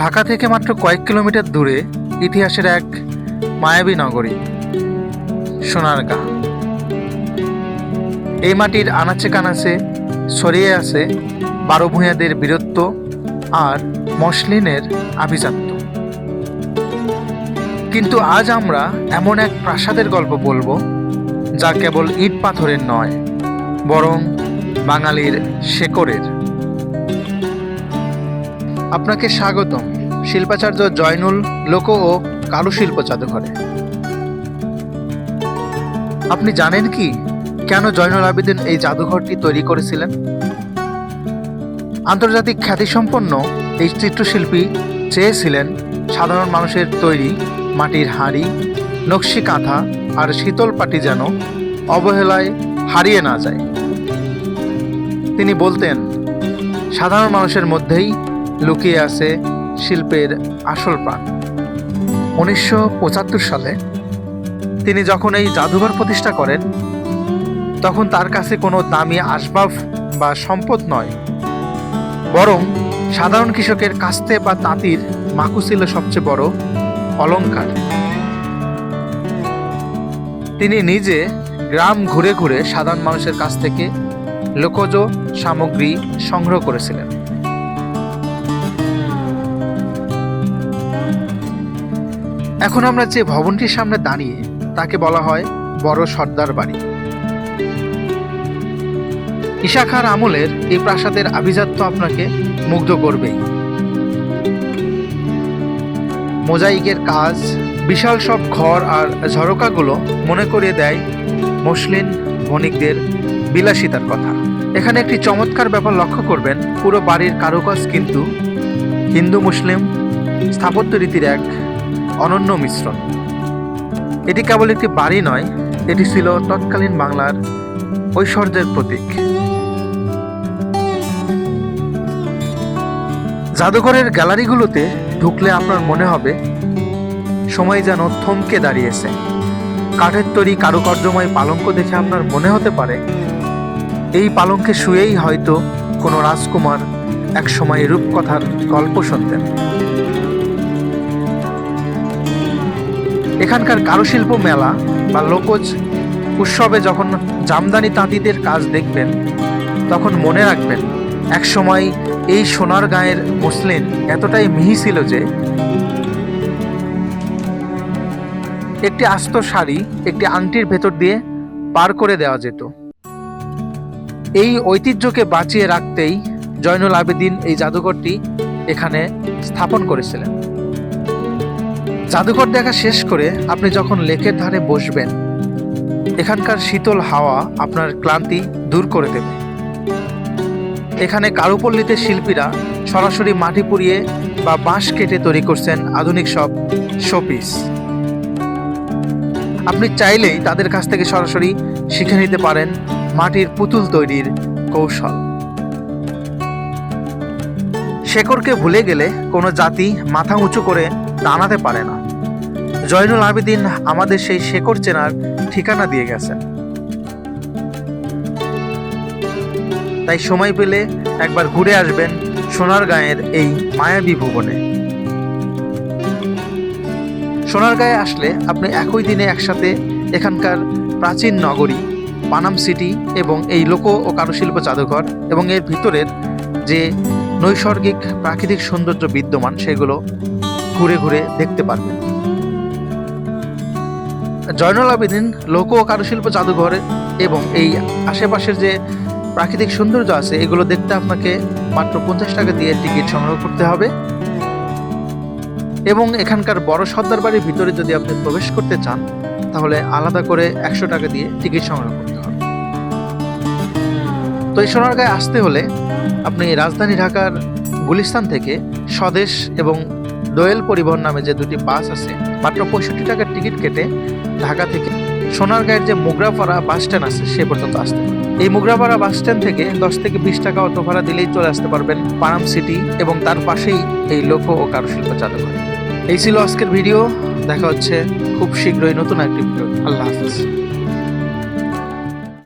ঢাকা থেকে মাত্র কয়েক কিলোমিটার দূরে ইতিহাসের এক মায়াবী নগরী, সোনারগাঁ। এই মাটির আনাচে কানাচে ছড়িয়ে আছে বারো ভূঁইয়াদের বীরত্ব আর মসলিনের আভিজাত্য। কিন্তু আজ আমরা এমন এক প্রাসাদের গল্প বলব যা কেবল ইট পাথরের নয়, বরং বাঙালির শেকরের আপনাকে স্বাগতম। শিল্পাচার্য জয়নুল, লোক ও কারুশিল্প জাদুঘরে। আপনি জানেন কি, কেন জয়নুল আবেদিন এই জাদুঘরটি তৈরি করেছিলেন? আন্তর্জাতিক খ্যাতিসম্পন্ন এই চিত্রশিল্পী চেয়েছিলেন সাধারণ মানুষের তৈরি মাটির হাঁড়ি, নকশি কাঁথা আর শীতল পাটি যেন অবহেলায় হারিয়ে না যায়। তিনি বলতেন, সাধারণ মানুষের মধ্যেই লুকিয়ে আছে শিল্পের আসল প্রাণ। উনিশশো পঁচাত্তর সালে তিনি যখন এই জাদুঘর প্রতিষ্ঠা করেন, তখন তার কাছে কোনো দামি আসবাব বা সম্পদ নয়। বরং সাধারণ কৃষকের কাস্তে বা তাঁতির মাকু ছিল সবচেয়ে বড় অলংকার তিনি নিজে গ্রাম ঘুরে ঘুরে সাধারণ মানুষের কাছ থেকে লোকজ সামগ্রী সংগ্রহ করেছিলেন। এখন আমরা যে ভবনটির সামনে দাঁড়িয়ে, তাকে বলা হয় বড় সর্দার বাড়ি। ঈশা খাঁর আমলের এই প্রাসাদের আভিজাত্য আপনাকে মুগ্ধ করবেই। মোজাইকের কাজ, বিশাল সব ঘর আর ঝরকাগুলো মনে করিয়ে দেয় মুসলিম বণিকদের বিলাসিতার কথা। এখানে একটি চমৎকার ব্যাপার লক্ষ্য করবেন, পুরো বাড়ির কারুকাজ কিন্তু হিন্দু মুসলিম স্থাপত্য রীতির এক অনন্য মিশ্রণ। এটি কেবল একটি বাড়ি নয়, এটি ছিল তৎকালীন বাংলার ঐশ্বর্যের প্রতীক। জাদুঘরের গ্যালারিগুলোতে ঢুকলে আপনার মনে হবে, সময় যেন থমকে দাঁড়িয়েছে। কাঠের তৈরি কারুকার্যময় পালঙ্ক দেখে আপনার মনে হতে পারে, এই পালঙ্কে শুয়েই হয়তো কোনো রাজকুমার এক সময় রূপকথার গল্প শুনতেন। এখানকার কারুশিল্প মেলা বা লোকজ উৎসবে যখন জামদানি তাঁতিদের কাজ দেখবেন, তখন মনে রাখবেন এক সময় এই সোনার গায়ের মুসলিন এতটাই মিহি ছিল যে, একটি আস্ত শাড়ি একটি আংটির ভেতর দিয়ে পার করে দেওয়া যেত। এই ঐতিহ্যকে বাঁচিয়ে রাখতেই জয়নুল আবেদিন এই জাদুঘরটি এখানে স্থাপন করেছিলেন। জাদুঘর দেখা শেষ করে আপনি যখন লেকের ধারে বসবেন, এখানকার শীতল হাওয়া আপনার ক্লান্তি দূর করে দেবে। এখানে কারুপল্লীতে শিল্পীরা সরাসরি মাটি পুড়িয়ে বা বাঁশ কেটে তৈরি করছেন আধুনিক সব শোপিস। আপনি চাইলেই তাদের কাছ থেকে সরাসরি শিখে নিতে পারেন মাটির পুতুল তৈরির কৌশল। শেকড়কে ভুলে গেলে কোনো জাতি মাথা উঁচু করে দাঁড়াতে পারে না। জয়নুল আবেদিন আমাদের সেই শেকড় চেনার ঠিকানা দিয়ে গেছেন। তাই সময় পেলে একবার ঘুরে আসবেন সোনার গাঁয়ের এই মায়াবী ভুবনে। সোনার গায়ে আসলে আপনি একই দিনে একসাথে এখানকার প্রাচীন নগরী, পানাম সিটি এবং এই লোক ও কারুশিল্প জাদুঘর এবং এর ভিতরের যে নৈসর্গিক প্রাকৃতিক সৌন্দর্য বিদ্যমান সেগুলো ঘুরে ঘুরে দেখতে পারবেন। জয়নুল আবেদিন লোক ও কারুশিল্প জাদুঘরে এবং এই আশেপাশের যে প্রাকৃতিক সৌন্দর্য আছে, এগুলো দেখতে আপনাকে মাত্র পঞ্চাশ টাকা দিয়ে টিকিট সংগ্রহ করতে হবে। এবং এখানকার বড় সর্দার বাড়ির ভিতরে যদি আপনি প্রবেশ করতে চান, তাহলে আলাদা করে একশো টাকা দিয়ে টিকিট সংগ্রহ করতে হবে। তো এই সোনারগাঁয়ে আসতে হলে আপনি রাজধানী ঢাকার গুলিস্তান থেকে স্বদেশ এবং দোয়েল পরিবহন নামে যে দুটি বাস আছে, মাত্র পঁয়ষট্টি টাকার টিকিট কেটে ঢাকা থেকে সোনারগাঁয়ের যে মোগরাপাড়া বাস স্ট্যান্ড আছে, সে পর্যন্ত আসতে এই মোগরাপাড়া বাস স্ট্যান্ড থেকে দশ থেকে বিশ টাকা অটো ভাড়া দিলেই চলে আসতে পারবেন পানাম সিটি এবং তার পাশেই এই লোক ও কারুশিল্প জাদুঘর এই ছিল আজকের ভিডিও। দেখা হচ্ছে খুব শীঘ্রই নতুন একটি ভিডিও আল্লাহ হাফিজ।